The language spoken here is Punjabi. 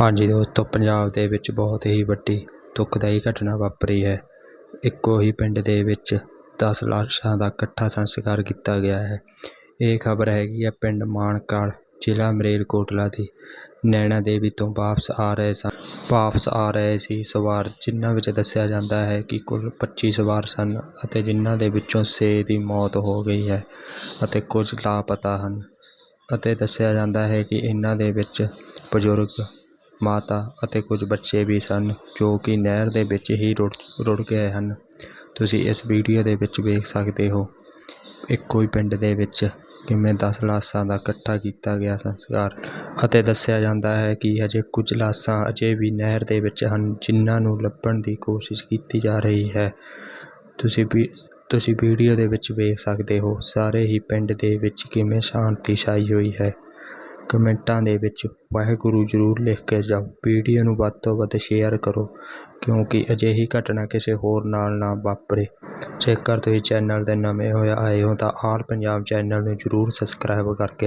ਹਾਂਜੀ ਦੋਸਤੋ, ਪੰਜਾਬ ਦੇ ਵਿੱਚ ਬਹੁਤ ਹੀ ਵੱਡੀ ਦੁੱਖਦਾਈ ਘਟਨਾ ਵਾਪਰੀ ਹੈ। ਇੱਕੋ ਹੀ ਪਿੰਡ ਦੇ ਵਿੱਚ ਦਸ ਲਾਸ਼ਾਂ ਦਾ ਇਕੱਠਾ ਸੰਸਕਾਰ ਕੀਤਾ ਗਿਆ ਹੈ। ਇਹ ਖਬਰ ਹੈਗੀ ਆ ਪਿੰਡ ਮਾਨਕਾਲ ਜ਼ਿਲ੍ਹਾ ਮਰੇਲਕੋਟਲਾ ਦੀ। ਨੈਣਾ ਦੇਵੀ ਤੋਂ ਵਾਪਸ ਆ ਰਹੇ ਸਨ। ਵਾਪਸ ਆ ਰਹੇ ਸੀ ਸਵਾਰ, ਜਿਨ੍ਹਾਂ ਵਿੱਚ ਦੱਸਿਆ ਜਾਂਦਾ ਹੈ ਕਿ ਕੁੱਲ 25 ਸਵਾਰ ਸਨ ਅਤੇ ਜਿਨ੍ਹਾਂ ਦੇ ਵਿੱਚੋਂ 6 ਦੀ ਮੌਤ ਹੋ ਗਈ ਹੈ ਅਤੇ ਕੁਝ ਲਾਪਤਾ ਹਨ। ਅਤੇ ਦੱਸਿਆ ਜਾਂਦਾ ਹੈ ਕਿ ਇਹਨਾਂ ਦੇ ਵਿੱਚ ਬਜ਼ੁਰਗ, ਮਾਤਾ ਅਤੇ ਕੁਝ ਬੱਚੇ ਵੀ ਸਨ ਜੋ ਕਿ ਨਹਿਰ ਦੇ ਵਿੱਚ ਹੀ ਰੁੜ ਰੁੜ ਗਏ ਹਨ। ਤੁਸੀਂ ਇਸ ਵੀਡੀਓ ਦੇ ਵਿੱਚ ਵੇਖ ਸਕਦੇ ਹੋ, ਇੱਕੋ ਹੀ ਪਿੰਡ ਦੇ ਵਿੱਚ ਕਿਵੇਂ ਦਸ ਲਾਸ਼ਾਂ ਦਾ ਇਕੱਠਾ ਕੀਤਾ ਗਿਆ ਸੰਸਕਾਰ ਅਤੇ ਦੱਸਿਆ ਜਾਂਦਾ ਹੈ ਕਿ ਅਜੇ ਕੁਝ ਲਾਸ਼ਾਂ ਅਜੇ ਵੀ ਨਹਿਰ ਦੇ ਵਿੱਚ ਹਨ ਜਿਨ੍ਹਾਂ ਨੂੰ ਲੱਭਣ ਦੀ ਕੋਸ਼ਿਸ਼ ਕੀਤੀ ਜਾ ਰਹੀ ਹੈ। ਤੁਸੀਂ ਵੀ, ਤੁਸੀਂ ਵੀਡੀਓ ਦੇ ਵਿੱਚ ਵੇਖ ਸਕਦੇ ਹੋ, ਸਾਰੇ ਹੀ ਪਿੰਡ ਦੇ ਵਿੱਚ ਕਿਵੇਂ ਸ਼ਾਂਤੀ ਛਾਈ ਹੋਈ ਹੈ। ਕਮੈਂਟਾਂ ਦੇ ਵਿੱਚ ਵਾਹਿਗੁਰੂ ਜ਼ਰੂਰ ਲਿਖ ਕੇ ਜਾਓ। ਵੀਡੀਓ ਨੂੰ ਵੱਧ ਤੋਂ ਵੱਧ ਸ਼ੇਅਰ ਕਰੋ, ਕਿਉਂਕਿ ਅਜਿਹੀ ਘਟਨਾ ਕਿਸੇ ਹੋਰ ਨਾਲ ਨਾ ਵਾਪਰੇ। ਜੇਕਰ ਤੁਸੀਂ ਚੈਨਲ 'ਤੇ ਨਵੇਂ ਹੋਏ ਆਏ ਹੋ ਤਾਂ ਆਲ ਪੰਜਾਬ ਚੈਨਲ ਨੂੰ ਜ਼ਰੂਰ ਸਬਸਕ੍ਰਾਈਬ ਕਰਕੇ